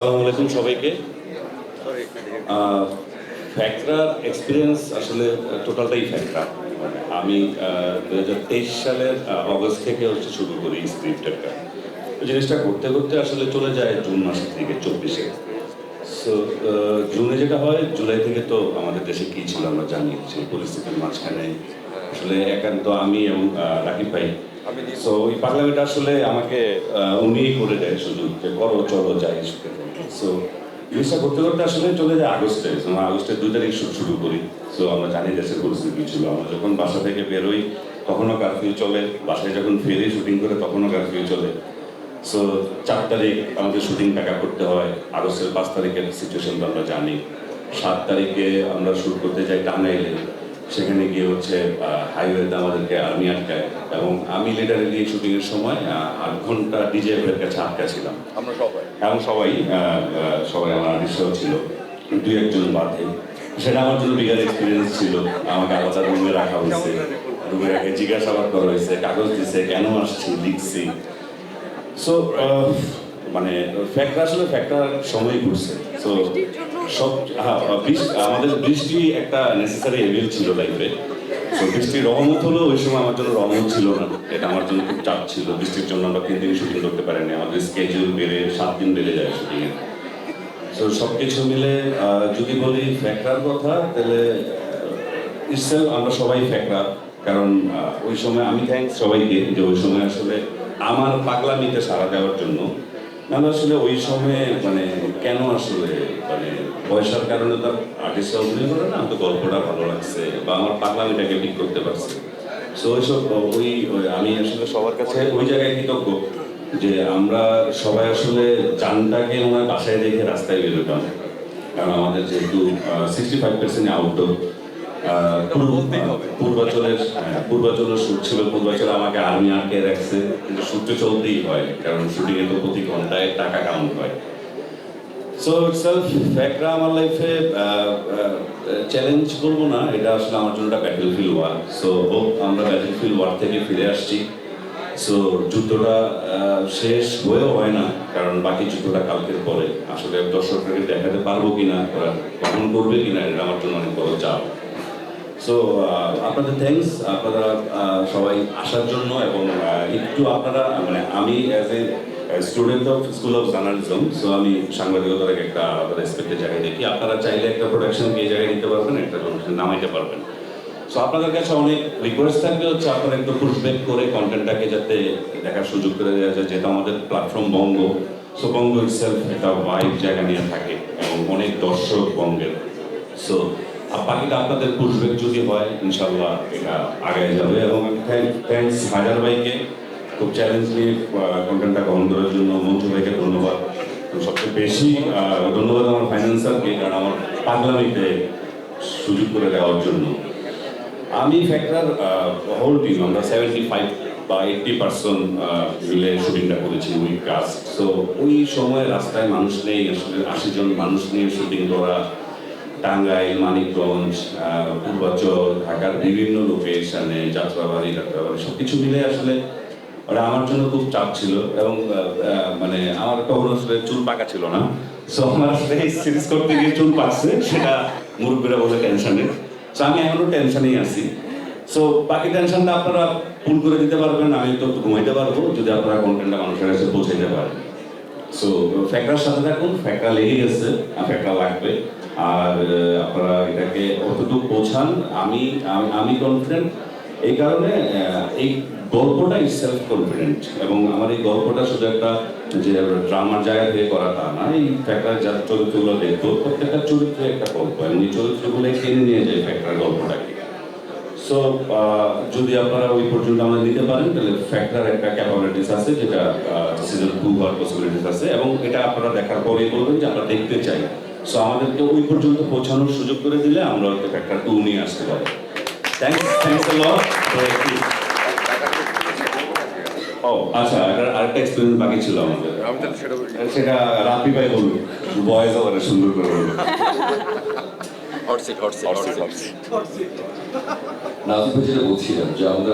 আলাইকুম সবাইকে। ফ্যাক্টরার এক্সপিরিয়েন্স আসলে টোটালটাই ফ্যাক্টরা আমি দু হাজার তেইশ সালের অগস্ট থেকে হচ্ছে শুরু করি স্ক্রিপ্টেরটা ওই জিনিসটা করতে করতে আসলে চলে যায় জুন মাসের দিকে চব্বিশে। সো জুনে যেটা হয় জুলাই থেকে তো আমাদের দেশে কী ছিল আমরা জানি সেই পরিস্থিতির মাঝখানে আসলে একান্ত আমি এবং রাকিব ভাই সো ওই পার্লামেন্ট আসলে আমাকে উনিই করে দেয় শুধু যে করো, চলো, যাই সো জিনিসটা করতে করতে আসলে চলে যায় আগস্টে। আমরা আগস্টের দুই তারিখ শুট শুরু করি। সো আমরা জানি দেশের পরিস্থিতি ছিল। আমরা যখন বাসা থেকে বেরোই, তখনও কারফিউ চলে। বাসায় যখন ফেরি শুটিং করে, তখনও কারফিউ চলে। সো চার তারিখ আমাদের শুটিং প্যাক করতে হয়। আগস্টের পাঁচ তারিখের সিচুয়েশন তো আমরা জানি। সাত তারিখে আমরা শুট করতে যাই টাঙ্গাইলে। সেখানে গিয়ে হচ্ছে হাইওয়েতে আমাদেরকে আর্মি আটকায় এবং আমি লিটারেলি শুটিং এর সময় আট ঘণ্টা ডিজে এর কাছে আটকা ছিলাম। আমরা সবাই। এবং সবাই সবাই আমার আদিশ্য ছিল। দুই একজন বাদে। সেটা আমার জন্য বিগার এক্সপিরিয়েন্স ছিল। আমাকে আলাদা রুমে রাখা হয়েছে। রুমে রাখে জিজ্ঞাসাবাদ করা হয়েছে কাগজ দিছে কেন আসছি লিখছি। সো মানে ফ্যাক্টর আসলে ফ্যাক্টর সময় ঘুরছে। সো সব হ্যাঁ, আমাদের বৃষ্টি একটা নেসেসারি এভিল ছিল লাইফে তো বৃষ্টির রহমত হলো ওই সময় আমার জন্য রহমত ছিল না। এটা আমার জন্য খুব চাপ ছিল। বৃষ্টির জন্য আমরা তিন দিন শুটিং করতে পারিনি। আমাদের স্কেজুল বেড়ে সাত দিন বেড়ে যায় শুটিংয়ে তো সব কিছু মিলে যদি বলি ফ্যাক্টর কথা তাহলে ইসেল আমরা সবাই ফ্যাক্টর কারণ ওই সময় আমি থ্যাঙ্কস সবাইকে যে ওই সময় আসলে আমার পাগলামিতে সাড়া দেওয়ার জন্য নাহলে আসলে ওই সময়ে মানে কেন আসলে মানে পয়সার কারণে তার আর্টিস্টরা অভিনয় করে না? তো গল্পটা ভালো লাগছে বা আমার পাগলামিটাকে ঠিক করতে পারছে। সো ওইসব ওই আমি আসলে সবার কাছে ওই জায়গায় কৃতজ্ঞ যে আমরা সবাই আসলে জানটাকে ওনার বাসায় রেখে রাস্তায় বেরোতাম। কারণ আমাদের যেহেতু সিক্সটি ফাইভ পার্সেন্ট আউটডোর পূর্বাচলের হ্যাঁ, পূর্বাচলের শুট ছিল পূর্বাচলে আমাকে আর্মি আটকে রাখছে। কিন্তু শুটে চলতেই হয় কারণ শুটিং এ তো প্রতি ঘন্টায় টাকা কাউন্ট হয়। সো ইটসেলফ ফ্যাক্টরা আমার লাইফে চ্যালেঞ্জ বলব না এটা আসলে আমার জন্য একটা battlefield war so hope আমরা ব্যাটেল ফিল্ড ওয়ার থেকে ফিরে আসছি। সো যুদ্ধটা শেষ হয়েও হয় না কারণ বাকি যুদ্ধটা কালকের পরে। আসলে দর্শকদেরকে দেখাতে পারব কিনা ওরা কখন করবে কিনা এটা আমার জন্য অনেক বড় চাপ। সো আপনাদের থ্যাঙ্কস আপনারা আহ, সবাই আসার জন্য এবং আহ, একটু আপনারা মানে আমি as a student of school of journalism so আমি সাংবাদিকতার একটা রেসপেক্টের জায়গায় দেখি। আপনারা চাইলে একটা প্রোডাকশনকে এই জায়গায় নিতে পারবেন একটা প্রোডাকশন নামাইতে পারবেন। সো আপনাদের কাছে অনেক রিকোয়েস্ট থাকবে হচ্ছে আপনারা একটু পুশব্যাক করে কন্টেন্টটাকে যাতে দেখার সুযোগ করে দেওয়া যায় যেহেতু আমাদের platform Bongo. So Bongo itself একটা ভাইব জায়গা নিয়ে থাকে এবং অনেক দর্শক বঙ্গের। সো আর বাকিটা আপনাদের পুশব্যাক যদি হয় ইনশাল্লাহ এটা আগে যাবে। এবং থ্যাংকস হাজার ভাইকে খুব চ্যালেঞ্জ নিয়ে কন্টেন্টটা গ্রহণ করার জন্য। মঞ্জু ভাইকে ধন্যবাদ। তো সবচেয়ে বেশি ধন্যবাদ আমার ফাইন্যান্সারকে কারণ আমার পাগলামিতে সুযোগ করে দেওয়ার জন্য। আমি ফ্যাক্টর হোল টিম আমরা সেভেন্টি ফাইভ বা এইটটি পার্সেন্ট মিলে শুটিংটা করেছি উই কাস্ট সো ওই সময় রাস্তায় মানুষ নেই, আসলে আশি জন মানুষ নিয়ে শুটিং করা টাঙ্গাইল, মানিকগঞ্জ পূর্বাচল, ঢাকার বিভিন্ন লোকেশনে যাত্রাবাড়ি যাত্রাবাড়ি সব কিছু মিলে আসলে ওটা আমার জন্য খুব চাপ ছিল এবং মানে আমার কখনো আসলে চুল পাকা ছিল না। সো আমার আসলে এই সিরিজ করতে গিয়ে চুল পাকছে, সেটা মুরব্বীরা বলে টেনশনে সো আমি এখনও টেনশনেই আছি। সো বাকি টেনশনটা আপনারা পুল করে দিতে পারবেন, আমি তো ঘুমাইতে পারব, যদি আপনারা কন্টেন্টটা মানুষের কাছে পৌঁছাইতে পারেন। সো ফ্যাক্টর সাথে থাকুন ফ্যাক্টর লেগে গেছে আর ফ্যাক্টর লাগবে। আর আপনারা এটাকে কতটুকু পৌঁছান আমি, আমি- কনফিডেন্ট এই কারণে এই গল্পটা সেলফ কনফিডেন্ট এবং আমার এই গল্পটা শুধু একটা যে ড্রামার জায়গা থেকে করা তা না, এই ফ্যাক্টর যার চরিত্রগুলো দেখব, প্রত্যেকটা চরিত্রে একটা গল্প। এই চরিত্রগুলো টেনে নিয়ে যায় ফ্যাক্টর গল্পটাকে। সো যদি আপনারা ওই পর্যন্ত আমাদের নিতে পারেন, তাহলে ফ্যাক্টর একটা ক্যাপাবিলিটিস আছে, যেটা সিজন টু হওয়ার পসিবিলিটিস আছে। এবং এটা আপনারা দেখার পরেই বলবেন যে আমরা দেখতে চাই। সো আমাদেরকে ওই পর্যন্ত পৌঁছানোর সুযোগ করে দিলে আমরা হয়তো একটা টু নিয়ে আসতে পারি। থ্যাংকস থ্যাংকস এ লট ও আচ্ছা এটা আরেকটা এক্সপিরিয়েন্স বাকি ছিল আমাদের। সেটা রাপি ভাই বলব। বয়েজ ওরা সুন্দর করে বলব। Hot seat hot seat hot seat. যেটা বলছিলেন যে আমাদের